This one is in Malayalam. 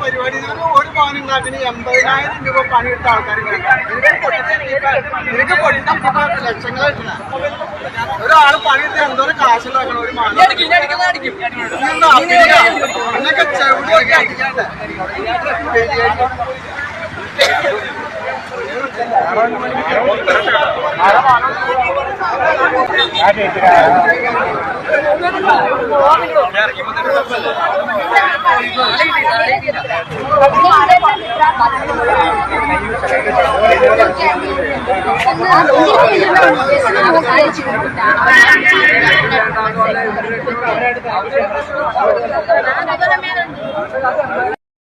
പരിപാടി ഒരു പവൻ ഉണ്ടാക്കുന്ന എൺപതിനായിരം രൂപ പണിയെടുത്ത ആൾക്കാർ നിനക്ക് പൊട്ടിപ്പോ ലക്ഷങ്ങളായിട്ടില്ല ഒരാൾ പണിയെടുത്ത് എന്തോ കാശുണ്ടാക്കണം ഒരു? എന്നൊക്കെ ചെവിടിയൊക്കെ അടിക്കാണ്ട് അയച്ചു 아, 그